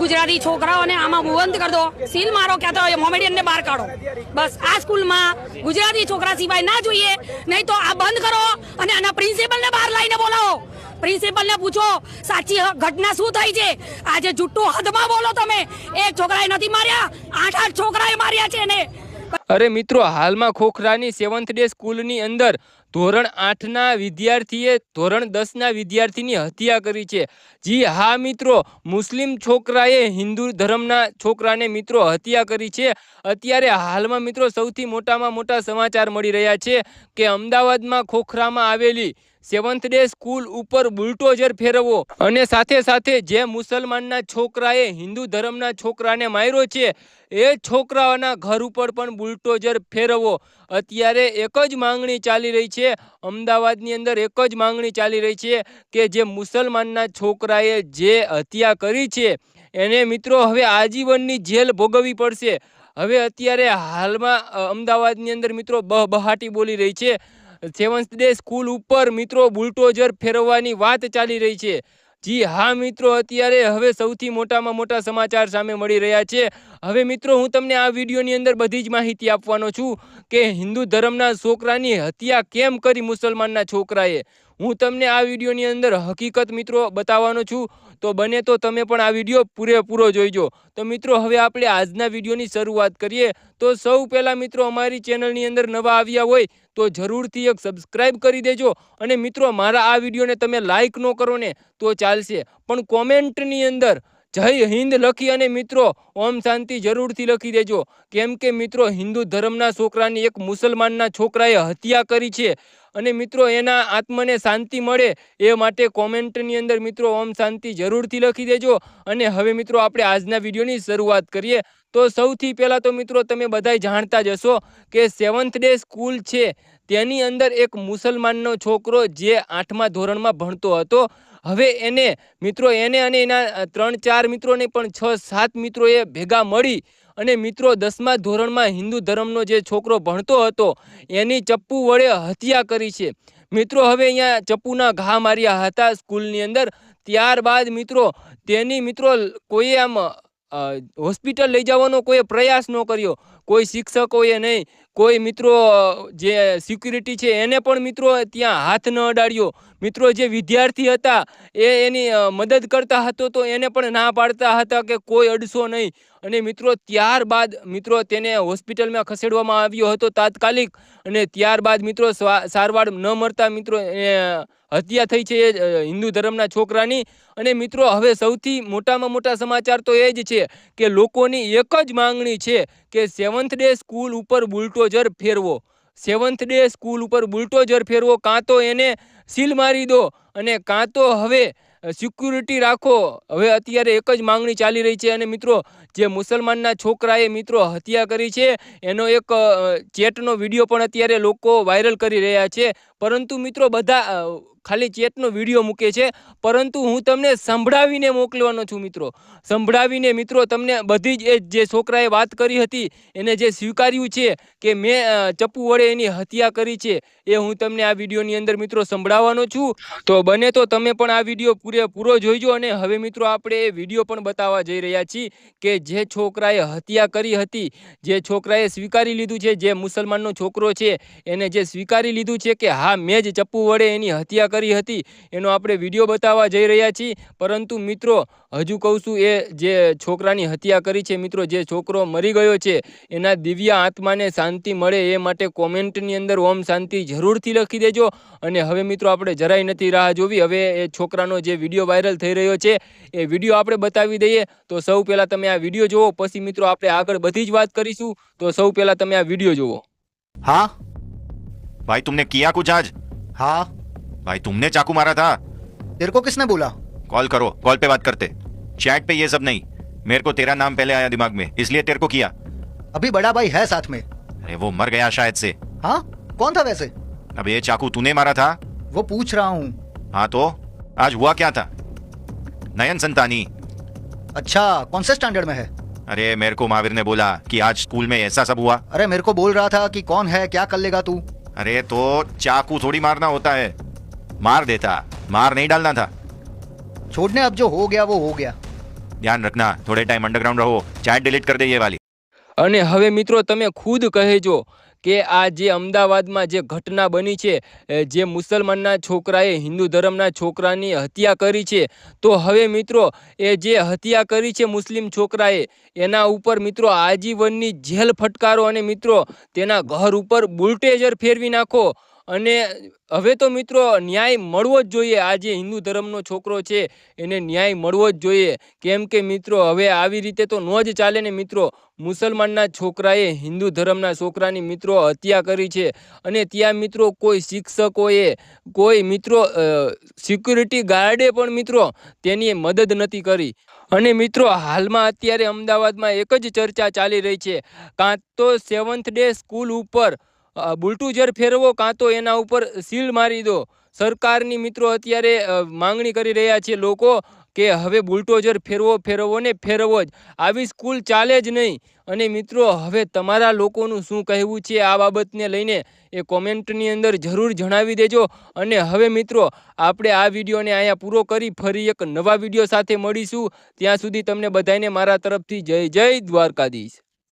ગુજરાતી છોકરાઓને આમાં બંધ કરી દો, સીલ મારો, ક્યાં તો મોમેડિયનને બહાર કાઢો. બસ, આ સ્કૂલમાં ગુજરાતી છોકરા સિવાય ના જોઈએ. નહીં તો આ બંધ કરો અને આના પ્રિન્સિપલને બહાર લાવીને બોલાવો. પ્રિન્સિપલને પૂછો, સાચી ઘટના શું થઈ છે? આજે જુઠ્ઠું હદમાં બોલો તમે. એક છોકરાએ નથી માર્યા, આઠ આઠ છોકરાએ માર્યા છે એને. અરે મિત્રો, હાલમાં ખોખરાની સેવન્થ ડે સ્કૂલની અંદર ધોરણ આઠના વિદ્યાર્થીએ ધોરણ દસના વિદ્યાર્થીની હત્યા કરી છે. જી હા મિત્રો, મુસ્લિમ છોકરાએ હિન્દુ ધર્મના છોકરાને મિત્રો હત્યા કરી છે. અત્યારે હાલમાં મિત્રો સૌથી મોટામાં મોટા સમાચાર મળી રહ્યા છે કે અમદાવાદમાં ખોખરામાં આવેલી સેવન્થ ડે સ્કૂલ ઉપર બુલટોઝર ફેરવવો. અને સાથે સાથે જે મુસલમાનના છોકરાએ હિન્દુ ધર્મના છોકરાને માર્યો છે, એ છોકરાઓના ઘર ઉપર પણ બુલટોઝર ફેરવવો. અત્યારે એક જ માંગણી ચાલી રહી છે, અમદાવાદની અંદર એક જ માંગણી ચાલી રહી છે કે જે મુસલમાનના છોકરાએ જે હત્યા કરી છે, એને મિત્રો હવે આજીવનની જેલ ભોગવવી પડશે. હવે અત્યારે હાલમાં અમદાવાદની અંદર મિત્રો બહાટી બોલી રહી છે. સેવન્થ ડે સ્કૂલ ઉપર મિત્રો બુલટોઝર ફેરવવાની વાત ચાલી રહી છે. જી હા મિત્રો, અત્યારે હવે સૌથી મોટામાં મોટા સમાચાર સામે મળી રહ્યા છે. હવે મિત્રો, હું તમને આ વિડીયોની અંદર બધી જ માહિતી આપવાનો છું કે હિન્દુ ધર્મના છોકરાની હત્યા કેમ કરી મુસલમાનના છોકરાએ? હું તમને આ વિડીયોની અંદર હકીકત મિત્રો બતાવવાનો છું. તો બને તો તમે પણ આ વીડિયો પૂરેપૂરો જોઈજો. તો મિત્રો, હવે આપણે આજના વિડીયોની શરૂઆત કરીએ. તો સૌ પહેલાં મિત્રો, અમારી ચેનલની અંદર નવા આવ્યા હોય, તો જરૂરથી એક સબસ્ક્રાઇબ કરી દેજો. અને મિત્રો, મારા આ વિડીયોને તમે લાઈક ન કરો ને, તો ચાલશે. પણ કોમેન્ટની અંદર જય હિન્દ લખી અને મિત્રો, ઓમ શાંતિ જરૂરથી લખી દેજો. કેમ કે મિત્રો, હિન્દુ ધર્મના છોકરાની એક મુસલમાનના છોકરાએ હત્યા કરી છે. અને મિત્રો, એના આત્મને શાંતિ મળે એ માટે કોમેન્ટની અંદર મિત્રો ઓમ શાંતિ જરૂરથી લખી દેજો. અને હવે મિત્રો, આપણે આજના વિડીયોની શરૂઆત કરીએ. તો સૌથી પહેલાં તો મિત્રો, તમે બધાય જાણતા જ હશો કે સેવન્થ ડે સ્કૂલ છે. તેની અંદર એક મુસલમાનનો છોકરો જે આઠમા ધોરણમાં ભણતો હતો. હવે એને, મિત્રો, એને અને એના ત્રણ ચાર મિત્રોને પણ છ સાત મિત્રોએ ભેગા મળી અને મિત્રો દસમા ધોરણમાં હિન્દુ ધર્મનો જે છોકરો ભણતો હતો, એની ચપ્પુ વડે હત્યા કરી છે. મિત્રો હવે અહીંયા ચપ્પુના ઘા માર્યા હતા સ્કૂલની અંદર. ત્યારબાદ મિત્રો તેની મિત્રો કોઈએ આમ હોસ્પિટલ લઈ જવાનો કોઈ પ્રયાસ ન કર્યો. કોઈ શિક્ષકોએ નહીં, કોઈ મિત્રો જે સિક્યુરિટી છે એને પણ મિત્રો ત્યાં હાથ ન અડાડ્યો. મિત્રો જે વિદ્યાર્થી હતા, એ એની મદદ કરતા હતો તો એને પણ ના પાડતા હતા કે કોઈ અડશો નહીં. અને મિત્રો ત્યારબાદ મિત્રો તેને હોસ્પિટલમાં ખસેડવામાં આવ્યો હતો તાત્કાલિક. અને ત્યારબાદ મિત્રો સારવાર ન મળતા મિત્રો હત્યા થઈ છે એ હિન્દુ ધર્મના છોકરાની. અને મિત્રો, હવે સૌથી મોટામાં મોટા સમાચાર તો એ જ છે કે લોકોની એક જ માંગણી છે કે સેવન્થ ડે સ્કૂલ ઉપર બુલટોઝર ફેરવો. સેવન્થ ડે સ્કૂલ ઉપર બુલટોઝર ફેરવો, કાં તો એને સીલ મારી દો અને કાં તો હવે સિક્યુરિટી રાખો. હવે અત્યારે એક જ માંગણી ચાલી રહી છે અને મિત્રો, જે મુસલમાનના છોકરાએ મિત્રો હત્યા કરી છે, એનો એક ચેટનો વીડિયો પણ અત્યારે લોકો વાયરલ કરી રહ્યા છે. પરંતુ મિત્રો, બધા ખાલી ચેટનો વીડિયો મૂકે છે. પરંતુ હું તમને સંભળાવીને મોકલવાનો છું મિત્રો. સંભળાવીને મિત્રો, તમને બધી જ એ જે છોકરાએ વાત કરી હતી, એને જે સ્વીકાર્યું છે કે મેં ચપ્પુ વડે એની હત્યા કરી છે, એ હું તમને આ વિડીયોની અંદર મિત્રો સંભળાવવાનો છું. તો બને તો તમે પણ આ વીડિયો પૂરેપૂરો જોઈજો અને હવે મિત્રો આપણે એ વીડિયો પણ બતાવવા જઈ રહ્યા છીએ કે જે છોકરાએ હત્યા કરી હતી, જે છોકરાએ સ્વીકારી લીધું છે, જે મુસલમાનનો છોકરો છે, એને જે સ્વીકારી લીધું છે કે હા, મેં જ ચપ્પુ વડે એની હત્યા કરી કરી હતી. એનો આપણે વીડિયો બતાવવા જઈ રહ્યા છીએ. પરંતુ મિત્રો, હજુ કહું છું, એ જે છોકરાની હત્યા કરી છે, મિત્રો, જે છોકરો મરી ગયો છે, એના દિવ્ય આત્માને શાંતિ મળે એ માટે કોમેન્ટની અંદર ઓમ શાંતિ જરૂરથી લખી દેજો. અને હવે, મિત્રો, આપણે જરાય નથી રાહ જોવી. હવે એ છોકરાનો જે વીડિયો વાયરલ થઈ રહ્યો છે, એ વીડિયો આપણે બતાવી દઈએ. તો સૌ પહેલાં તમે આ વીડિયો જોવો પછી, મિત્રો, આપણે આગળ બધી જ વાત કરીશું. તો સૌ પહેલાં તમે આ વીડિયો જોવો હા? ભાઈ, તુમને કિયા કુછ હા? भाई तुमने चाकू मारा था। तेरे को किसने बोला? कॉल करो कॉल पे बात करते। चैट पे ये सब नहीं। मेरे को तेरा नाम पहले आया दिमाग में इसलिए तेरे को किया। अभी बड़ा भाई है साथ में। अरे वो मर गया शायद से। हाँ? कौन था वैसे? अब ये चाकू तूने मारा था? वो पूछ रहा हूँ। हाँ तो आज हुआ क्या था? नयन संतानी। अच्छा कौन से स्टैंडर्ड में है? अरे मेरे को महावीर ने बोला कि आज स्कूल में ऐसा सब हुआ। अरे मेरे को बोल रहा था कि कौन है क्या कर लेगा तू? अरे तो चाकू थोड़ी मारना होता है। मार देता मार नहीं डालना था छोड़ने अब जो हो गया वो हो गया ध्यान रखना थोड़े टाइम अंडरग्राउंड रहो चैट डिलीट कर दे ये वाली અને હવે મિત્રો તમે ખુદ કહેજો કે આ જે અમદાવાદમાં જે ઘટના બની છે એ જે મુસલમાનના છોકરાએ હિન્દુ ધર્મના છોકરાની હત્યા કરી છે તો હવે મિત્રો એ જે હત્યા કરી છે મુસ્લિમ છોકરાએ એના ઉપર મિત્રો આજીવનની જેલ ફટકારો અને મિત્રો તેના ઘર ઉપર બુલટેઝર ફેરવી નાખો અને હવે તો મિત્રો ન્યાય મળવો જ જોઈએ. આ જે હિન્દુ ધર્મનો છોકરો છે, એને ન્યાય મળવો જ જોઈએ. કેમ કે મિત્રો, હવે આવી રીતે તો ન જ ચાલે ને મિત્રો. મુસલમાનના છોકરાએ હિન્દુ ધર્મના છોકરાની મિત્રો હત્યા કરી છે. અને ત્યાં મિત્રો કોઈ શિક્ષકોએ, કોઈ મિત્રો સિક્યુરિટી ગાર્ડે પણ મિત્રો તેની મદદ નથી કરી. અને મિત્રો, હાલમાં અત્યારે અમદાવાદમાં એક જ ચર્ચા ચાલી રહી છે. કાં તો સેવન્થ ડે સ્કૂલ ઉપર અ, બુલટુઝર ફેરવો કાં તો એના ઉપર સીલ મારી દો. સરકારની મિત્રો અત્યારે માંગણી કરી રહ્યા છે લોકો કે હવે બુલટોઝર ફેરવો ફેરવો ને ફેરવો જ. આવી સ્કૂલ ચાલે જ નહીં. અને મિત્રો હવે તમારા લોકોનું શું કહેવું છે આ બાબતને લઈને એ કોમેન્ટની અંદર જરૂર જણાવી દેજો. અને હવે મિત્રો આપણે આ વિડીયોને અહીંયા પૂરો કરી ફરી એક નવા વીડિયો સાથે મળીશું. ત્યાં સુધી તમને બધાને મારા તરફથી જય જય દ્વારકાધીશ.